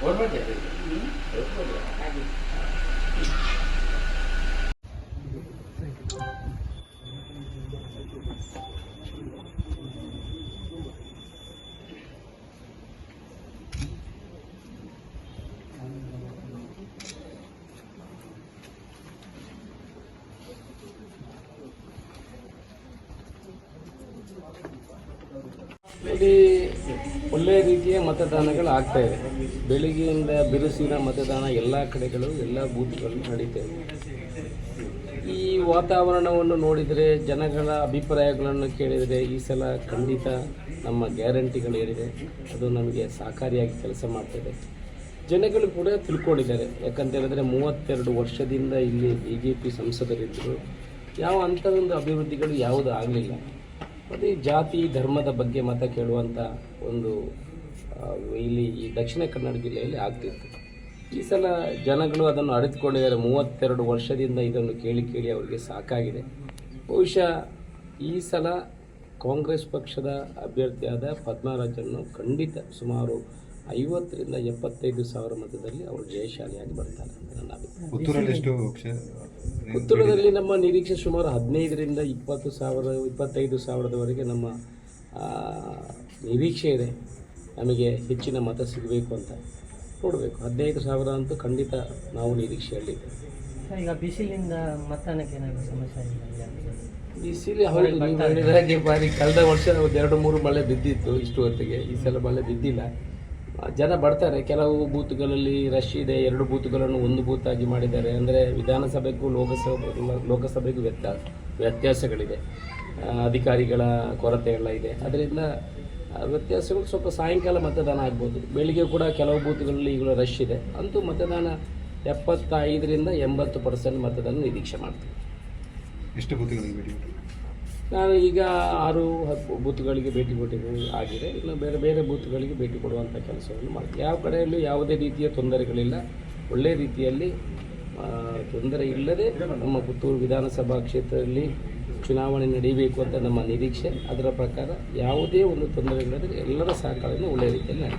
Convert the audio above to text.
我说姐姐，您得过奖，那就。Thank you. ಇಲ್ಲಿ ಒಳ್ಳೆಯ ರೀತಿಯ ಮತದಾನಗಳು ಆಗ್ತಾ ಇದೆ. ಬೆಳಿಗ್ಗೆಯಿಂದ ಬಿರುಸಿನ ಮತದಾನ ಎಲ್ಲ ಕಡೆಗಳು, ಎಲ್ಲ ಬೂತ್ಗಳು ನಡೀತಾ ಈ ವಾತಾವರಣವನ್ನು ನೋಡಿದರೆ ಜನಗಳ ಅಭಿಪ್ರಾಯಗಳನ್ನು ಕೇಳಿದರೆ ಈ ಸಲ ಖಂಡಿತ ನಮ್ಮ ಗ್ಯಾರಂಟಿಗಳು ಏನಿದೆ ಅದು ನಮಗೆ ಸಹಕಾರಿಯಾಗಿ ಕೆಲಸ ಮಾಡ್ತದೆ ಜನಗಳು ಕೂಡ ತಿಳ್ಕೊಂಡಿದ್ದಾರೆ. ಯಾಕಂತ ಹೇಳಿದ್ರೆ ಮೂವತ್ತೆರಡು ವರ್ಷದಿಂದ ಇಲ್ಲಿ ಬಿ ಜೆ ಪಿ ಸಂಸದರಿದ್ದರು ಯಾವ ಅಂಥದೊಂದು ಅಭಿವೃದ್ಧಿಗಳು ಯಾವುದು ಆಗಲಿಲ್ಲ. ಈ ಜಾತಿ, ಧರ್ಮದ ಬಗ್ಗೆ ಮತ ಕೇಳುವಂಥ ಒಂದು ಇಲ್ಲಿ ಈ ದಕ್ಷಿಣ ಕನ್ನಡ ಜಿಲ್ಲೆಯಲ್ಲಿ ಆಗ್ತಿತ್ತು. ಈ ಸಲ ಜನಗಳು ಅದನ್ನು ಅರಿತುಕೊಂಡಿದ್ದಾರೆ. ಮೂವತ್ತೆರಡು ವರ್ಷದಿಂದ ಇದನ್ನು ಕೇಳಿ ಕೇಳಿ ಅವರಿಗೆ ಸಾಕಾಗಿದೆ. ಬಹುಶಃ ಈ ಸಲ ಕಾಂಗ್ರೆಸ್ ಪಕ್ಷದ ಅಭ್ಯರ್ಥಿಯಾದ ಪದ್ಮರಾಜನ್ನು ಖಂಡಿತ ಸುಮಾರು ಐವತ್ತರಿಂದ ಎಪ್ಪತ್ತೈದು ಸಾವಿರ ಮತದಲ್ಲಿ ಅವರು ಜಯಶಾಲಿಯಾಗಿ ಬರ್ತಾರೆ ಅಂತ ನನ್ನ ಅಭಿಪ್ರಾಯ. ಪುತ್ತೂರಲ್ಲಿ ಎಷ್ಟು ಕ್ಷ- ನಮ್ಮ ನಿರೀಕ್ಷೆ ಸುಮಾರು ಹದಿನೈದರಿಂದ ಇಪ್ಪತ್ತು ಸಾವಿರ ಇಪ್ಪತ್ತೈದು ಸಾವಿರದವರೆಗೆ ನಮ್ಮ ಆ, ನಿರೀಕ್ಷೆ ಇದೆ. ನಮಗೆ ಹೆಚ್ಚಿನ ಮತ ಸಿಗಬೇಕು ಅಂತ ನೋಡಬೇಕು. ಹದಿನೈದು ಸಾವಿರ ಅಂತೂ ಖಂಡಿತ ನಾವು ನಿರೀಕ್ಷೆಯಲ್ಲಿ ಈಗ ಬಿಸಿಲಿಂದ ಮತದಾನಕ್ಕೆ ಏನಾದರೂ ಸಮಸ್ಯೆ ಬಿಸಿಲು ಅವರಿಗೆ ಬಾರಿ ಕಳೆದ ವರ್ಷ ಒಂದು ಎರಡು ಮೂರು ಮಳೆ ಬಿದ್ದಿತ್ತು ಇಷ್ಟು ಹೊತ್ತಿಗೆ ಈ ಸಲ ಮಳೆ ಬಿದ್ದಿಲ್ಲ. ಜನ ಬರ್ತಾರೆ. ಕೆಲವು ಬೂತ್ಗಳಲ್ಲಿ ರಶ್ ಇದೆ, ಎರಡು ಬೂತ್ಗಳನ್ನು ಒಂದು ಬೂತಾಗಿ ಮಾಡಿದ್ದಾರೆ. ಅಂದರೆ ವಿಧಾನಸಭೆಗೂ ಲೋಕಸಭೆ, ಲೋಕಸಭೆಗೂ ವ್ಯತ್ಯಾಸ ವ್ಯತ್ಯಾಸಗಳಿದೆ. ಅಧಿಕಾರಿಗಳ ಕೊರತೆ ಎಲ್ಲ ಇದೆ. ಅದರಿಂದ ವ್ಯತ್ಯಾಸಗಳು ಸ್ವಲ್ಪ ಸಾಯಂಕಾಲ ಮತದಾನ ಆಗ್ಬೋದು. ಬೆಳಿಗ್ಗೆ ಕೂಡ ಕೆಲವು ಬೂತ್ಗಳಲ್ಲಿ ಈಗ ರಶ್ ಇದೆ. ಅಂತೂ ಮತದಾನ ಎಪ್ಪತ್ತೈದರಿಂದ ಎಂಬತ್ತು ಪರ್ಸೆಂಟ್ ಮತದಾನ ನಿರೀಕ್ಷೆ ಮಾಡ್ತೀವಿ. ಎಷ್ಟು ಬೂತ್ಗಳಿಗೆ? ನಾನು ಈಗ ಆರು ಹತ್ತು ಬೂತ್ಗಳಿಗೆ ಭೇಟಿ ಕೊಟ್ಟಿದ್ದು ಆಗಿದೆ. ಇನ್ನು ಬೇರೆ ಬೇರೆ ಬೂತ್ಗಳಿಗೆ ಭೇಟಿ ಕೊಡುವಂಥ ಕೆಲಸವನ್ನು ಮಾಡ್ತೀವಿ. ಯಾವ ಕಡೆಯಲ್ಲೂ ಯಾವುದೇ ರೀತಿಯ ತೊಂದರೆಗಳಿಲ್ಲ. ಒಳ್ಳೆಯ ರೀತಿಯಲ್ಲಿ ತೊಂದರೆ ಇಲ್ಲದೆ ನಮ್ಮ ಪುತ್ತೂರು ವಿಧಾನಸಭಾ ಕ್ಷೇತ್ರದಲ್ಲಿ ಚುನಾವಣೆ ನಡೀಬೇಕು ಅಂತ ನಮ್ಮ ನಿರೀಕ್ಷೆ. ಅದರ ಪ್ರಕಾರ ಯಾವುದೇ ಒಂದು ತೊಂದರೆಗಳಿಲ್ಲದೆ ಎಲ್ಲರ ಸಹಕಾರವನ್ನು ಒಳ್ಳೆಯ ರೀತಿಯಲ್ಲಿ